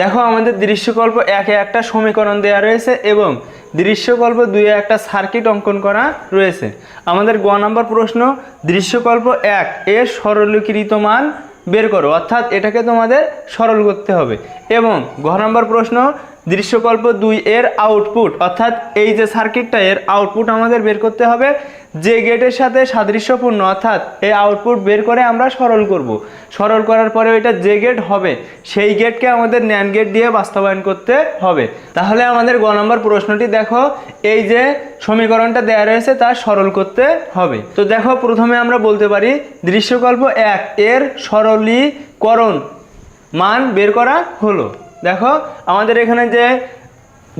দেখো, আমাদের দৃশ্যকল্প একে একটা সমীকরণ দেওয়া রয়েছে এবং দৃশ্যকল্প দুয়ে একটা সার্কিট অঙ্কন করা রয়েছে। আমাদের গ নম্বর প্রশ্ন, দৃশ্যকল্প এক, এর সরলীকৃত মান বের করো। অর্থাৎ এটাকে তোমাদের সরল করতে হবে। এবং ঘ নম্বর প্রশ্ন, দৃশ্যকল্প দুই এর আউটপুট অর্থাৎ এই যে সার্কিটটা এর আউটপুট আমাদের বের করতে হবে। যে গেটের সাথে সাদৃশ্যপূর্ণ, অর্থাৎ এই আউটপুট বের করে আমরা সরল করব। সরল করার পরে ওইটা যে গেট হবে, সেই গেটকে আমাদের ন্যান গেট দিয়ে বাস্তবায়ন করতে হবে। তাহলে আমাদের গ নম্বর প্রশ্নটি দেখো, এই যে সমীকরণটা দেওয়া রয়েছে, তা সরল করতে হবে। তো দেখো, প্রথমে আমরা বলতে পারি, দৃশ্যকল্প এক এর সরলীকরণ মান বের করা হলো। দেখো, আমাদের এখানে যে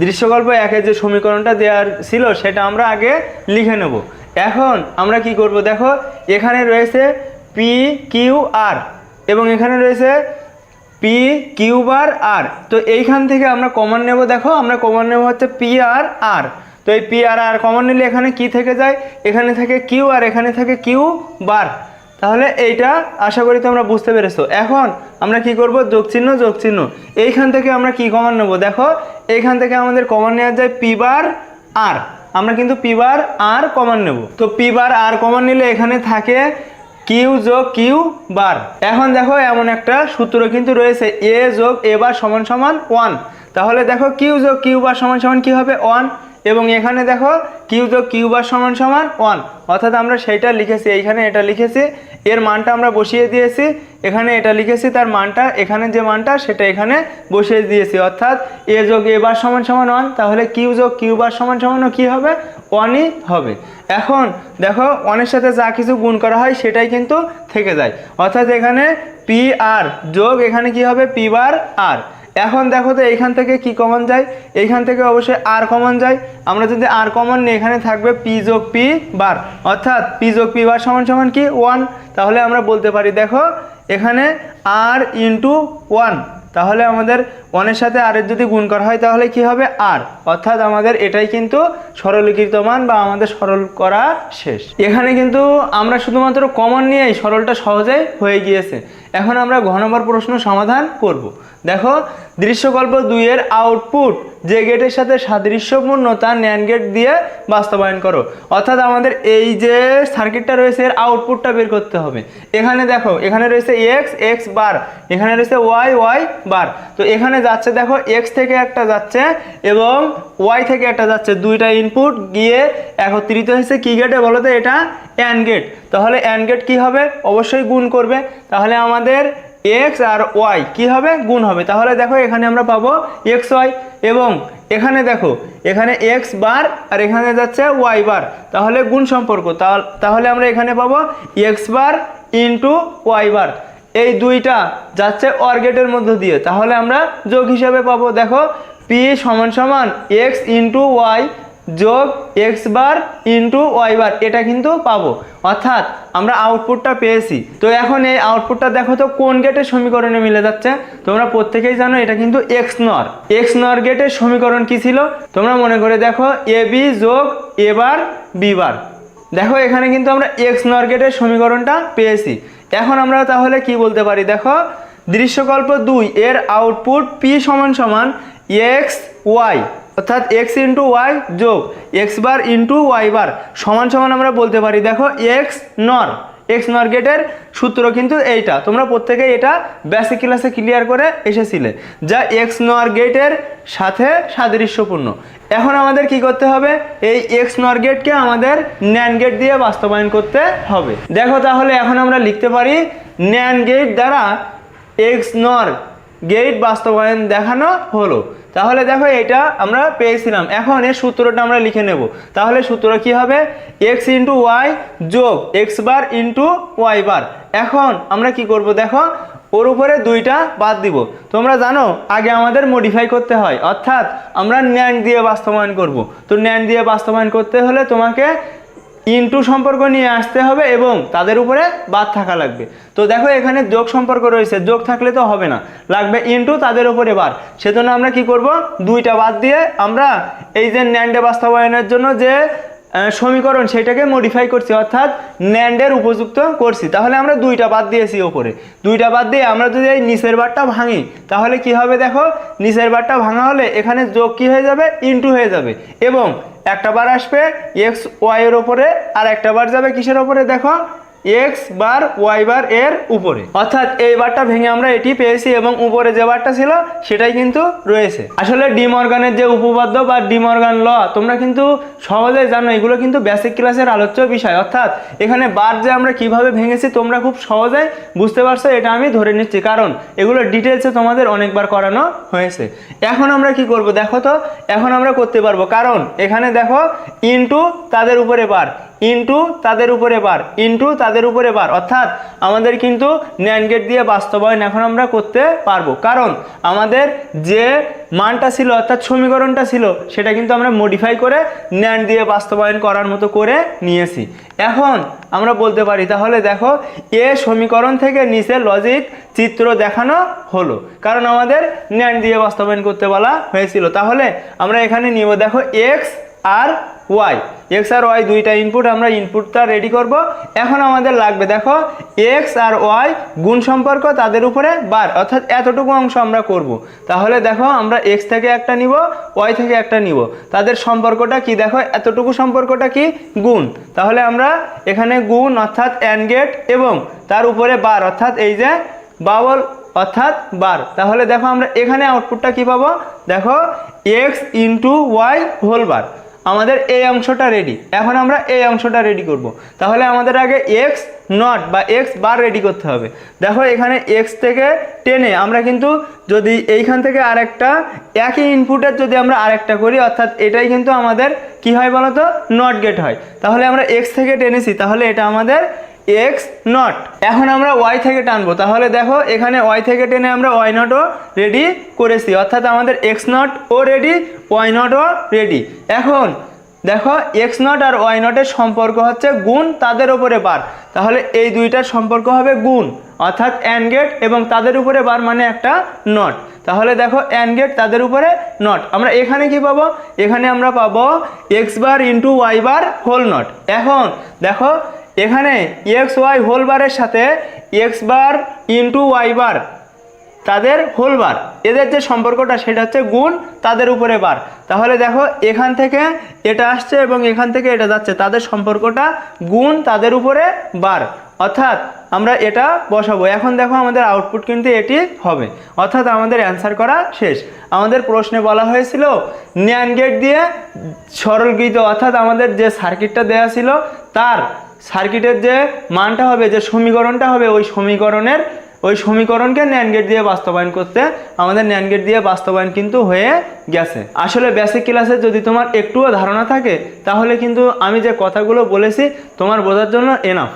দৃশ্যকল্প একের যে সমীকরণটা দেওয়ার ছিল, সেটা আমরা আগে লিখে নেব। এখন আমরা কি করব? দেখো, এখানে রয়েছে পি কিউ আর এবং এখানে রয়েছে পি কিউ বার আর তো এইখান থেকে আমরা কমন নেব, দেখো, আমরা কমন নেব হচ্ছে পি আর আর তো এই পি আর আর কমন নিলে এখানে কি থেকে যায়? এখানে থাকে কিউ আর এখানে থাকে কিউ বার তাহলে এইটা আশা করি তোমরা বুঝতে পেরেছ। এখন আমরা কি করব? যোগ চিহ্ন যোগ চিহ্ন। এইখান থেকে আমরা কি কমান নেব? দেখো, এইখান থেকে আমাদের কমান নেওয়া যায় পি বার আর আমরা কিন্তু পি বার আর কমান নেব। তো পি বার আর কমান নিলে এখানে থাকে কিউ যোগ কিউ বার এখন দেখো, এমন একটা সূত্র কিন্তু রয়েছে। এ যোগ এ বার সমান সমান ওয়ান তাহলে দেখো কিউ যোগ কিউ বার সমান সমান কি হবে? ওয়ান এবং এখানে দেখো কিউ যোগ কিউ বার সমান সমান ওয়ান অর্থাৎ আমরা সেইটা লিখেছি, এইখানে এটা লিখেছি, এর মানটা আমরা বসিয়ে দিয়েছি, এখানে এটা লিখেছি, তার মানটা, এখানে যে মানটা, সেটা এখানে বসিয়ে দিয়েছি। অর্থাৎ এ যোগ এ বার সমান সমান ওয়ান তাহলে কিউ যোগ কিউ বার সমান সমানও কী হবে? ওয়ানই হবে। এখন দেখো ওয়ানের সাথে যা কিছু গুণ করা হয়, সেটাই কিন্তু থেকে যায়। অর্থাৎ এখানে পি আর যোগ এখানে কি হবে? পি বার আর এখন দেখো তো এইখান থেকে কি কমন যায়? এইখান থেকে অবশ্যই আর কমন যায়। আমরা যদি আর কমন নিই এখানে থাকবে পি যোগ পি বার অর্থাৎ পি যোগ পি বার সমান সমান কি? ওয়ান তাহলে আমরা বলতে পারি, দেখো, এখানে আর ইন্টু ওয়ান তাহলে আমাদের ওয়ানের সাথে আরের যদি গুণ করা হয়, তাহলে কি হবে? আর অর্থাৎ আমাদের এটাই কিন্তু সরলীকৃত মান বা আমাদের সরল করা শেষ। এখানে কিন্তু আমরা শুধুমাত্র কমন নিয়েই সরলটা সহজেই হয়ে গিয়েছে। এখন আমরা ঘ নম্বর প্রশ্ন সমাধান করব। দেখো, দৃশ্যকল্প দুইয়ের আউটপুট যে গেটের সাথে সাদৃশ্যপূর্ণ তা ন্যান গেট দিয়ে বাস্তবায়ন করো। অর্থাৎ আমাদের এই যে সার্কিটটা রয়েছে, এর আউটপুটটা বের করতে হবে। এখানে দেখো, এখানে রয়েছে এক্স এক্স বার এখানে রয়েছে ওয়াই ওয়াই বার তো এখানে যাচ্ছে, দেখো এক্স থেকে একটা যাচ্ছে এবং ওয়াই থেকে একটা যাচ্ছে। দুইটা ইনপুট গিয়ে একত্রিত হয়েছে কি গেটে বলো তো, এটা অ্যান গেট তাহলে অ্যান গেট কী হবে? অবশ্যই গুণ করবে। তাহলে আমাদের এক্স আর ওয়াই কী হবে? গুণ হবে। তাহলে দেখো এখানে আমরা পাবো এক্স ওয়াই এবং এখানে দেখো, এখানে এক্স বার আর এখানে যাচ্ছে ওয়াই বার। তাহলে গুণ সম্পর্ক। তাহল- আমরা এখানে পাবো X bar into Y bar. এই দুইটা যাচ্ছে অর গেটের মধ্য দিয়ে। তাহলে আমরা যোগ হিসাবে পাবো। দেখো পি সমান সমান এক্স ইন্টু ওয়াই যোগ X bar into Y bar, এটা কিন্তু পাবো। অর্থাৎ আমরা আউটপুটটা পেয়েছি। তো এখন এই আউটপুটটা দেখো তো কোন গেটের সমীকরণে মিলে যাচ্ছে? তোমরা প্রত্যেকেই জানো এটা কিন্তু এক্স নর। এক্স নর গেটের সমীকরণ কি ছিল? তোমরা মনে করে দেখো এ বি যোগ এ বার বি বার। দেখো এখানে কিন্তু আমরা এক্স নর গেটের সমীকরণটা পেয়েছি। এখন আমরা তাহলে কি বলতে পারি? দেখো, দৃশ্যকল্প দুই এর আউটপুট পি সমান সমান এক্স ওয়াই অর্থাৎ এক্স ইন্টু ওয়াই যোগ X bar into Y bar সমান সমান আমরা বলতে পারি, দেখো এক্স নর এক্স নর গেটের সূত্র কিন্তু এইটা। তোমরা প্রত্যেকেই এটা বেসিক ক্লাসে ক্লিয়ার করে এসেছিলে যা এক্স নর গেটের সাথে সাদৃশ্যপূর্ণ। এখন আমাদের কি করতে হবে? এই এক্স নর গেটকে আমাদের ন্যান গেট দিয়ে বাস্তবায়ন করতে হবে। দেখো তাহলে এখন আমরা লিখতে পারি, ন্যান গেট দ্বারা এক্স নর গেট বাস্তবায়ন দেখানো হলো। তাহলে দেখো এটা আমরা পেয়েছিলাম। এখন এর সূত্রটা আমরা লিখে নেব। তাহলে সূত্র কি হবে? এক্স ইন্টু ওয়াই যোগ X bar into Y bar এখন আমরা কি করব দেখো? ওর উপরে দুইটা বাদ দিব। তোমরা জানো, আগে আমাদের মডিফাই করতে হয়। অর্থাৎ আমরা ন্যান দিয়ে বাস্তবায়ন করব। তো ন্যান দিয়ে বাস্তবায়ন করতে হলে তোমাকে ইনটু সম্পর্ক নিয়ে আসতে হবে এবং তাদের উপরে বাদ থাকা লাগবে। তো দেখো এখানে যোগ সম্পর্ক রয়েছে, যোগ থাকলে তো হবে না। লাগবে ইন্টু তাদের উপরে বার। সেজন্য আমরা কি করব? দুইটা বাদ দিয়ে আমরা এই যে ন্যান্ডে বাস্তবায়নের জন্য যে সমীকরণ সেটাকে মডিফাই করছি, অর্থাৎ ন্যান্ডের উপযুক্ত করছি। তাহলে আমরা দুইটা বাদ দিয়েছি ওপরে। দুইটা বাদ দিয়ে আমরা যদি এই নিচের বারটা ভাঙি, তাহলে কি হবে দেখো? নিচের বারটা ভাঙা হলে এখানে যোগ কি হয়ে যাবে? ইনটু হয়ে যাবে। এবং একটা বার আসবে এক্স ওয়াইয়ের ওপরে, আর একটা বার যাবে কিসের ওপরে? দেখো এক্স বার, ওয়াই বার এর উপরে। অর্থাৎ এই বারটা ভেঙে আমরা এটি পেয়েছি এবং উপরে যে বারটা ছিল, সেটাই কিন্তু রয়েছে। আসলে ডিমর্গানের যে উপপাদ্য বা ডিমর্গান ল, তোমরা কিন্তু সহজেই জানো, এগুলো কিন্তু বেসিক ক্লাসের আলোচ্য বিষয়। অর্থাৎ এখানে বার যে আমরা কীভাবে ভেঙেছি, তোমরা খুব সহজেই বুঝতে পারছ, এটা আমি ধরে নিচ্ছি। কারণ এগুলো ডিটেলসে তোমাদের অনেকবার করানো হয়েছে। এখন আমরা কি করব, দেখো তো, এখন আমরা করতে পারব। কারণ এখানে দেখো ইনটু তাদের উপরে বার ইনটু তাদের উপরে বার ইনটু তাদের উপরে বার। অর্থাৎ আমাদের কিন্তু ন্যান্ড গেট দিয়ে বাস্তবায়ন এখন আমরা করতে পারব। কারণ আমাদের যে মানটা ছিল, অর্থাৎ সমীকরণটা ছিল, সেটা কিন্তু আমরা মডিফাই করে ন্যান্ড দিয়ে বাস্তবায়ন করার মতো করে নিয়েছি। এখন আমরা বলতে পারি, তাহলে দেখো, এ সমীকরণ থেকে নিচে লজিক চিত্র দেখানো হলো। কারণ আমাদের ন্যান্ড দিয়ে বাস্তবায়ন করতে বলা হয়েছিল। তাহলে আমরা এখানে নিব, দেখো এক্স আর ওয়াই। এক্স আর ওয়াই দুইটা ইনপুট আমরা ইনপুটটা রেডি করব। এখন আমাদের লাগবে, দেখো, এক্স আর ওয়াই গুণ সম্পর্ক তাদের উপরে বার, অর্থাৎ এতটুকু অংশ আমরা করব। তাহলে দেখো, আমরা এক্স থেকে একটা নিব, ওয়াই থেকে একটা নিব। তাদের সম্পর্কটা কি, দেখো, এতটুকু সম্পর্কটা কি? গুণ। তাহলে আমরা এখানে গুণ, অর্থাৎ অ্যান গেট এবং তার উপরে বার, অর্থাৎ এই যে বাবল অর্থাৎ বার। তাহলে দেখো, আমরা এখানে আউটপুটটা কি পাবো? দেখো, X into Y whole bar আমাদের এই অংশটা রেডি এখন আমরা এই অংশটা রেডি করব। তাহলে আমাদের আগে এক্স নট বা এক্স বার রেডি করতে হবে। দেখো এখানে এক্স থেকে টেনে আমরা কিন্তু যদি এইখান থেকে আরেকটা, একই ইনপুটের যদি আমরা আরেকটা করি, অর্থাৎ এটাই কিন্তু আমাদের কি হয় বলতো? নট গেট হয়। তাহলে আমরা এক্স থেকে টেনেছি তাহলে এটা আমাদের এক্স নট এখন আমরা ওয়াই থেকে টানবো। তাহলে দেখো, এখানে ওয়াই থেকে টেনে আমরা ওয়াই নটও রেডি করেছি। অর্থাৎ আমাদের এক্স নট ও রেডি ওয়াই নটও রেডি এখন দেখো এক্স নট আর ওয়াই নটের সম্পর্ক হচ্ছে গুণ তাদের উপরে বার। তাহলে এই দুইটার সম্পর্ক হবে গুণ, অর্থাৎ অ্যান্ড গেট এবং তাদের উপরে বার মানে একটা নট তাহলে দেখো অ্যান্ড গেট তাদের উপরে নট আমরা এখানে কি পাবো? এখানে আমরা পাবো X bar into Y bar whole not এখন দেখো এখানে এক্স ওয়াই হোল বারের সাথে X bar into Y bar তাদের হোল বার এদের যে সম্পর্কটা সেটা হচ্ছে গুণ, তাদের উপরে বার তাহলে দেখো, এখান থেকে এটা আসছে এবং এখান থেকে এটা যাচ্ছে। তাদের সম্পর্কটা গুণ, তাদের উপরে বার অর্থাৎ আমরা এটা বসাবো। এখন দেখো, আমাদের আউটপুট কিন্তু এটি হবে। অর্থাৎ আমাদের অ্যান্সার করা শেষ। আমাদের প্রশ্নে বলা হয়েছিল ন্যান গেট দিয়ে সরলকৃত, অর্থাৎ আমাদের যে সার্কিটটা দেওয়া ছিল, তার সার্কিটের যে মানটা হবে, যে সমীকরণটা হবে, ওই সমীকরণের, ওই সমীকরণকে ন্যান গেট দিয়ে বাস্তবায়ন করতে আমাদের ন্যান গেট দিয়ে বাস্তবায়ন কিন্তু হয়ে গেছে। আসলে বেসিক ক্লাসে যদি তোমার একটুও ধারণা থাকে, তাহলে কিন্তু আমি যে কথাগুলো বলেছি, তোমার বোঝার জন্য এনাফ